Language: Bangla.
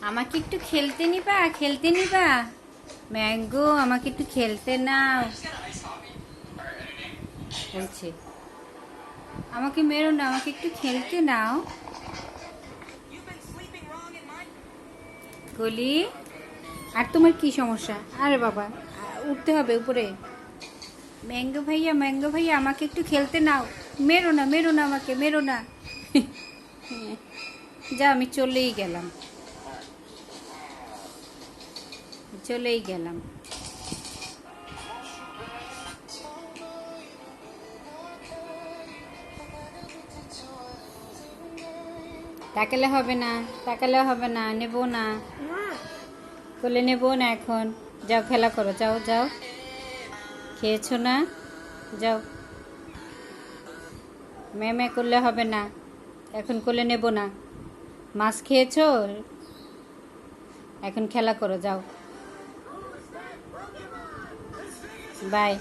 আমাকে একটু খেলতে নিবা খেলতে নিবা। ম্যাঙ্গো, আমাকে একটু খেলতে নাও। বলছে আমাকে মেরো না, আমাকে একটু খেলতে নাও। গলি। আর তোমার কি সমস্যা? আরে বাবা, উঠতে হবে উপরে। ম্যাঙ্গো ভাইয়া ম্যাঙ্গো ভাইয়া, আমাকে একটু খেলতে নাও। মেরো না মেরো না আমাকে, মেরো না। যা আমি চলেই গেলাম। চলেই গেলাম। তাকালে হবে না তাকালে হবে না নেব না। কোলে নেব না এখন। যাও খেলা করো যাও যাও। খেয়েছো না? যাও। ম্যামে করলে হবে না এখন কোলে নেব না। মাছ খেয়েছো? এখন খেলা করো যাও। 拜